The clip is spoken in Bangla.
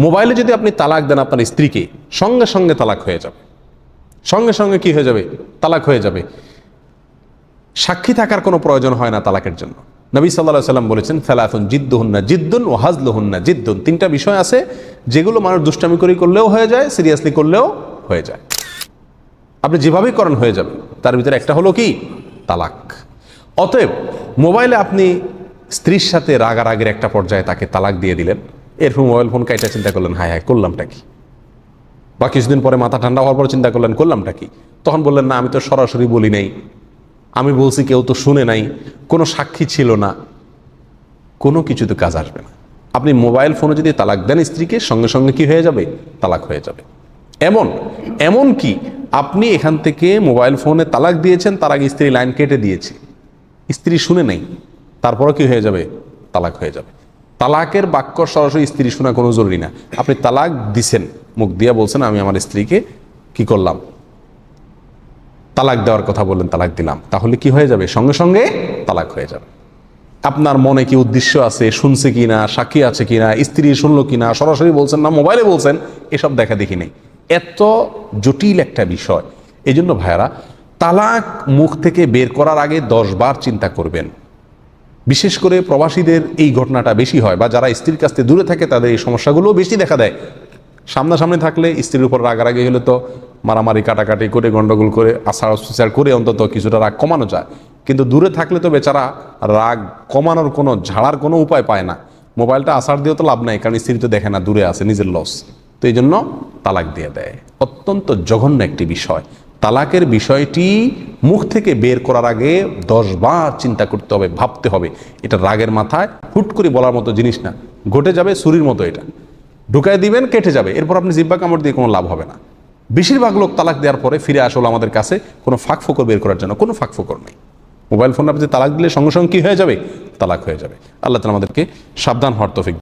মোবাইলে যদি আপনি তালাক দেন আপনার স্ত্রীকে, সঙ্গে সঙ্গে তালাক হয়ে যাবে। সঙ্গে সঙ্গে কি হয়ে যাবে? তালাক হয়ে যাবে। সাক্ষী থাকার কোনো প্রয়োজন হয় না তালাকের জন্য। নবী সাল্লাহ সাল্লাম বলেছেন ফেলাফুন জিদ্দুহন্না জিদ্দুন ও হাজলুহন্না জিদ্দুন। তিনটা বিষয় আছে যেগুলো মানুষ দুষ্টামি করে করলেও হয়ে যায়, সিরিয়াসলি করলেও হয়ে যায়। আপনি যেভাবেই করেন হয়ে যাবে। তার ভিতরে একটা হলো কি? তালাক। অতএব মোবাইলে আপনি স্ত্রীর সাথে রাগারাগের একটা পর্যায়ে তাকে তালাক দিয়ে দিলেন। এরপর মোবাইল ফোন কাইটা চিন্তা করলেন, হায় হায়, করলামটা কি? বা কিছুদিন পরে মাথা ঠান্ডা হওয়ার পর চিন্তা করলেন, করলামটা কি? তখন বললেন, না, আমি তো সরাসরি বলি নাই। আমি বলছি কেউ তো শুনে নাই। কোনো সাক্ষী ছিল না। কোনো কিছুতে কাজ আসবে না। আপনি মোবাইল ফোনে যদি তালাক দেন স্ত্রীকে, সঙ্গে সঙ্গে কি হয়ে যাবে? তালাক হয়ে যাবে। এমন এমন কি? আপনি এখান থেকে মোবাইল ফোনে তালাক দিয়েছেন, তার আগে স্ত্রী লাইন কেটে দিয়েছে। স্ত্রী শুনে নেই। তারপরও কি হয়ে যাবে? তালাক হয়ে যাবে। তালাকের বাক্য সরাসরি স্ত্রী শোনা কোনো জরুরি না। আপনি তালাক দিছেন, মুখ দিয়া বলছেন, আমি আমার স্ত্রীকে কি করলাম? তালাক দেওয়ার কথা বললেন, তালাক দিলাম। তাহলে কি হয়ে যাবে? সঙ্গে সঙ্গে তালাক হয়ে যাবে। আপনার মনে কি উদ্দেশ্য আছে? শুনছে কিনা সাক্ষী আছে কিনা স্ত্রী শুনলো কি না? সরাসরি বলছেন না? মোবাইলে বলছেন? এসব দেখা দেখি নেই। এত জটিল একটা বিষয়। এই জন্য ভাইয়ারা, তালাক মুখ থেকে বের করার আগে দশ বার চিন্তা করবেন। বিশেষ করে প্রবাসীদের এই ঘটনাটা বেশি হয় বা যারা স্ত্রীর কাছ থেকে দূরে থাকে তাদের এই সমস্যাগুলো বেশি দেখা দেয়। সামনাসামনি থাকলে স্ত্রীর উপর রাগারাগি হলে তো মারামারি, কাটাকাটি করে, গন্ডগোল করে, আচার বিচার করে অন্তত কিছুটা রাগ কমানো যায়। কিন্তু দূরে থাকলে তো বেচারা রাগ কমানোর কোনো ঝাড়ার কোনো উপায় পায় না। মোবাইলটা আসার দিয়েও তো লাভ নাই, কারণ স্ত্রী তো দেখে না, দূরে আছে, নিজের লস তো এই জন্য তালাক দিয়ে দেয়। অত্যন্ত জঘন্য একটি বিষয়। তালাকের বিষয়টি মুখ থেকে বের করার আগে দশবার চিন্তা করতে হবে, ভাবতে হবে। এটা রাগের মাথায়, হুট করে বলার মতো জিনিস না। ঘটে যাবে ছুরির মতো এটা। ঢুকায় দিবেন, কেটে যাবে। এরপর আপনি জিব্বা কামড় দিয়ে কোনো লাভ হবে না। বেশিরভাগ লোক তালাক দেওয়ার পরে ফিরে আসলো আমাদের কাছে কোনো ফাঁক ফোকর বের করার জন্য। কোনো ফাঁক ফোকর নেই। মোবাইল ফোন আপনি তালাক দিলে সঙ্গে সঙ্গে কী হয়ে যাবে? তালাক হয়ে যাবে। আল্লাহ তালা আমাদেরকে সাবধান হওয়ার তৌফিক